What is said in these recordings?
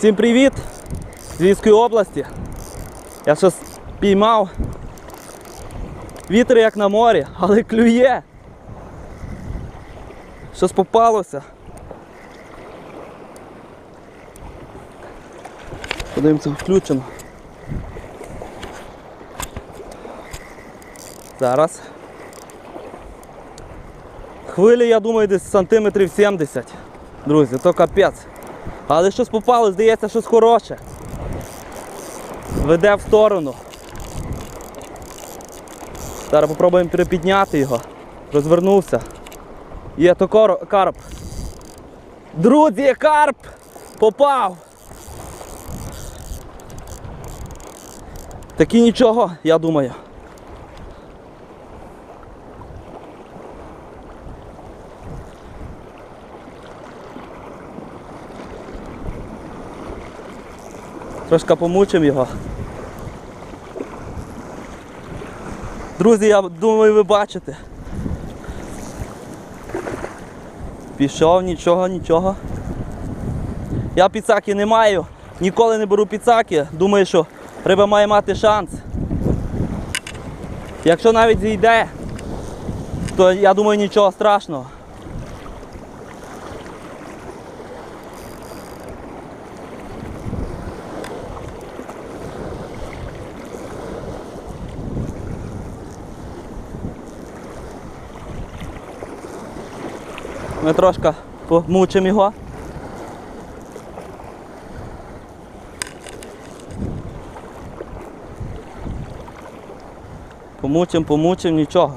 Всім привіт! З Львівської області. Я щось піймав. Вітер як на морі, але клює. Щось попалося. Подивимося, включено. Зараз. Хвилі, я думаю, десь сантиметрів 70. Друзі, то капець. Але щось попало, здається, щось хороше. Веде в сторону. Зараз спробуємо перепідняти його. Розвернувся. Є то карп. Друзі, карп! Попав! Такі нічого, я думаю. Трошки помучимо його. Друзі, я думаю, ви бачите. Пішов, нічого, нічого. Я піцаки не маю, ніколи не беру піцаки. Думаю, що риба має мати шанс. Якщо навіть зійде, то я думаю нічого страшного. Ми трошки помучимо його. Помучимо, помучимо, нічого.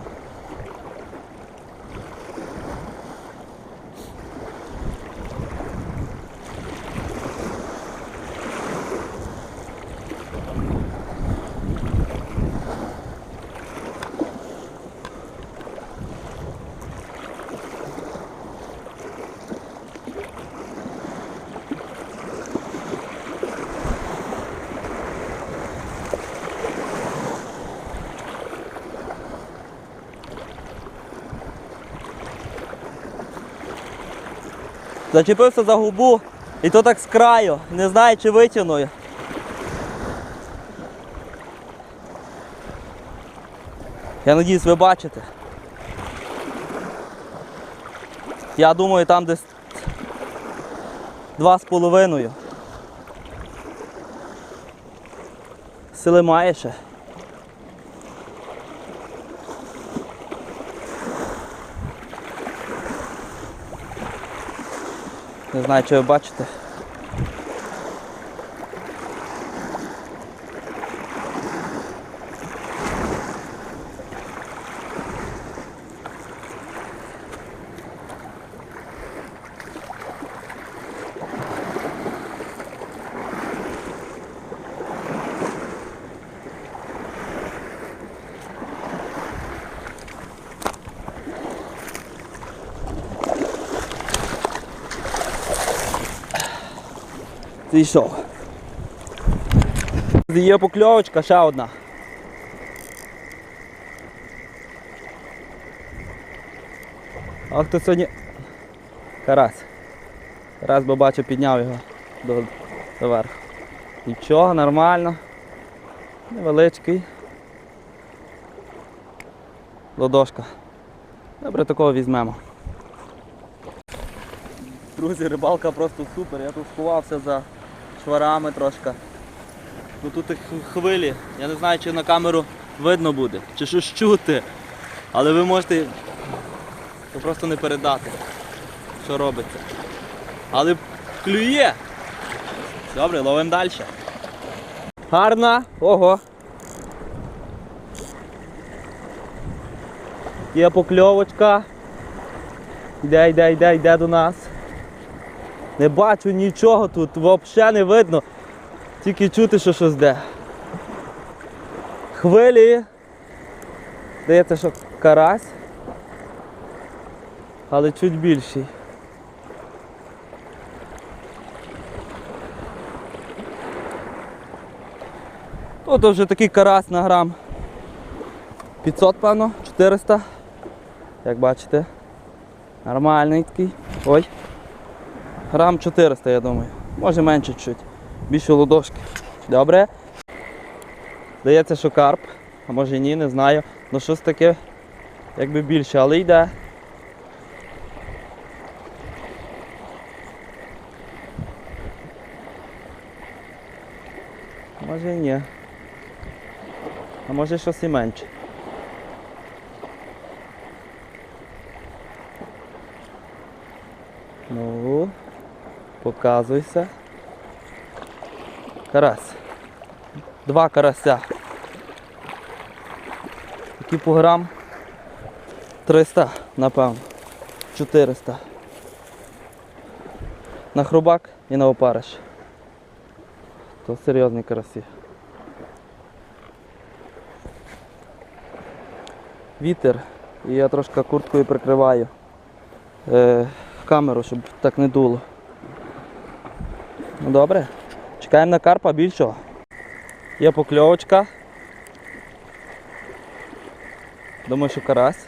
Зачепився за губу і то так з краю. Не знаю, чи витягну. Я надіюсь, ви бачите. Я думаю, там десь два з половиною. Сили має ще. Не знаю, чи ви бачите. Зійшов. Є покльовочка, ще одна. А хто сьогодні? Карась. Карась би бачу підняв його до, до верху. Нічого, нормально. Невеличкий. Ладошка. Добре, такого візьмемо. Друзі, рибалка просто супер. Я тут сховався за шварами трошки. Ну тут і хвилі. Я не знаю, чи на камеру видно буде, чи щось чути. Але ви можете просто не передати, що робиться. Але клює. Добре, ловимо далі. Гарна. Ого. Є покльовочка. Йде, йде, йде, йде до нас. Не бачу нічого тут, взагалі не видно. Тільки чути, що щось де. Хвилі. Здається, що карась. Але чуть більший. Тут вже такий карась на грам. 500, певно, 400. Як бачите. Нормальний такий. Ой. Грам 400, я думаю. Може менше чуть. більше ладошки. Добре? Здається, що карп, а може ні, не знаю. Ну щось таке якби більше, але йде. Може і ні. А може щось і менше. Ну, показуйся. Карась. Два карася. Які по грам? 300, напевно. 400. На хрубак і на опариш. То серйозні карасі. Вітер. І я трошки курткою прикриваю е, камеру, щоб так не дуло. Ну добре. Чекаємо на карпа більшого. Є покльовочка. Думаю, що карась.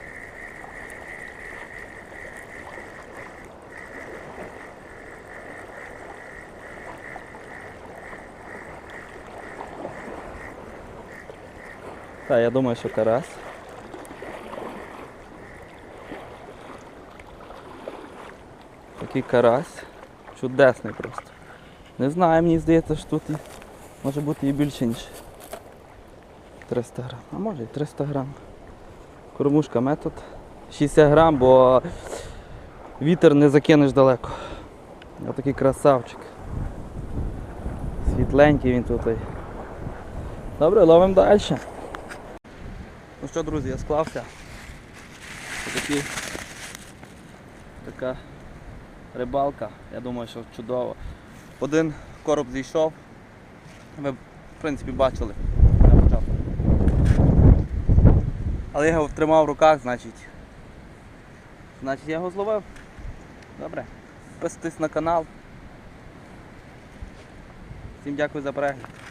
Так, я думаю, що карась. Такий карась. Чудесний просто. Не знаю, мені здається, що тут може бути і більше, ніж 300 грам. А може і 300 грам. Кормушка метод 60 грам, бо вітер не закинеш далеко. Ось такий красавчик. Світленький він тут. Добре, ловимо далі. Ну що, друзі, я склався. Отакі, така рибалка. Я думаю, що чудово. Один короб зійшов. Ви, в принципі, бачили. Але я його тримав в руках, значить. Значить я його зловив. Добре. Підписуйтесь на канал. Всім дякую за перегляд.